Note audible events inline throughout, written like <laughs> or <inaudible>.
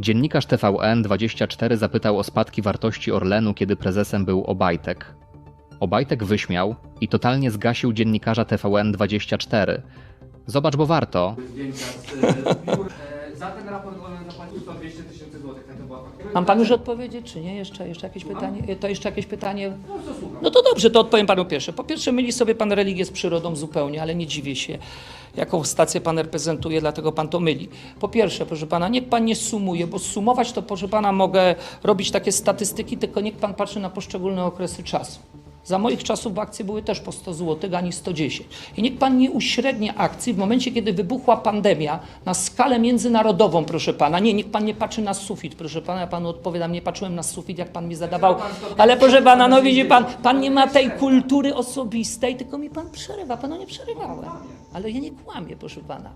Dziennikarz TVN24 zapytał o spadki wartości Orlenu, kiedy prezesem był Obajtek. Obajtek wyśmiał i totalnie zgasił dziennikarza TVN24. Zobacz, bo warto. zdjęcia z e, <laughs> biur. Za ten raport zapłacił 100 200 tysięcy złotych. Tak to była faktura. Mam pan już odpowiedzieć, czy nie? Jeszcze, jeszcze jakieś pytanie? To jeszcze jakieś pytanie? No co słucham. No to dobrze, to odpowiem panu pierwsze. Po pierwsze, myli sobie pan religię z przyrodą zupełnie, ale nie dziwię się, jaką stację pan reprezentuje, dlatego pan to myli. Po pierwsze, proszę pana, niech pan nie sumuje, bo sumować to, proszę pana, mogę robić takie statystyki, tylko niech pan patrzy na poszczególne okresy czasu. Za moich czasów akcje były też po 100 zł, ani 110. I niech pan nie uśrednia akcji w momencie, kiedy wybuchła pandemia na skalę międzynarodową, proszę pana. Nie, niech pan nie patrzy na sufit, proszę pana. Ja panu odpowiadam, nie patrzyłem na sufit, jak pan mi zadawał. Ale proszę pana, no widzi pan, pan nie ma tej kultury osobistej, tylko mi pan przerywa. Panu nie przerywałem. Ale ja nie kłamię, proszę pana.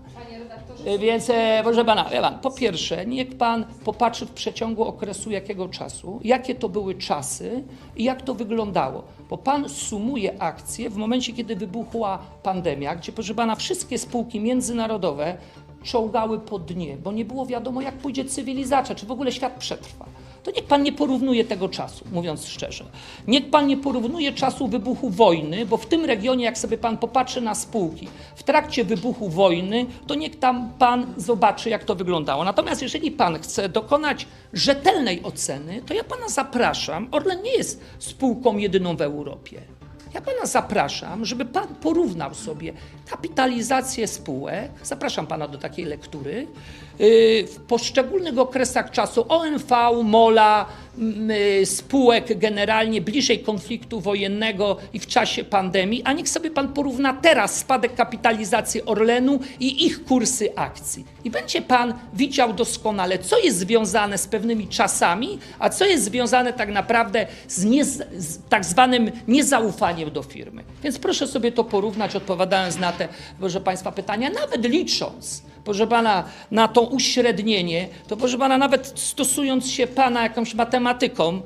E, Więc, e, proszę pana, wie pan, po pierwsze, niech pan popatrzy w przeciągu okresu jakiego czasu, jakie to były czasy i jak to wyglądało. Bo pan sumuje akcje w momencie, kiedy wybuchła pandemia, gdzie, proszę pana, wszystkie spółki międzynarodowe czołgały po dnie, bo nie było wiadomo, jak pójdzie cywilizacja, czy w ogóle świat przetrwa. To niech pan nie porównuje tego czasu, mówiąc szczerze. Niech pan nie porównuje czasu wybuchu wojny, bo w tym regionie, jak sobie pan popatrzy na spółki w trakcie wybuchu wojny, to niech tam pan zobaczy, jak to wyglądało. Natomiast jeżeli pan chce dokonać rzetelnej oceny, to ja pana zapraszam. Orlen nie jest spółką jedyną w Europie. Ja pana zapraszam, żeby pan porównał sobie kapitalizację spółek. Zapraszam pana do takiej lektury. yy, W poszczególnych okresach czasu ONV, MOLA, y, spółek generalnie bliżej konfliktu wojennego i w czasie pandemii, a niech sobie pan porówna teraz spadek kapitalizacji Orlenu i ich kursy akcji. I będzie pan widział doskonale, co jest związane z pewnymi czasami, a co jest związane tak naprawdę z, nie, z tak zwanym niezaufaniem do firmy. Więc proszę sobie to porównać, odpowiadając na te, proszę Państwa, pytania, nawet licząc, proszę Pana, na to uśrednienie, to proszę Pana, nawet stosując się Pana jakąś matematyką,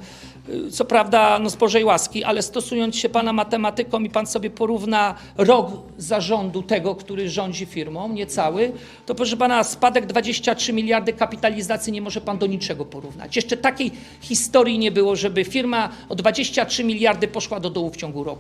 y, co prawda no z Bożej łaski, ale stosując się Pana matematyką i Pan sobie porówna rok zarządu tego, który rządzi firmą, niecały, to proszę Pana, spadek 23 miliardy kapitalizacji nie może Pan do niczego porównać. Jeszcze takiej historii nie było, żeby firma o 23 miliardy poszła do dołu w ciągu roku.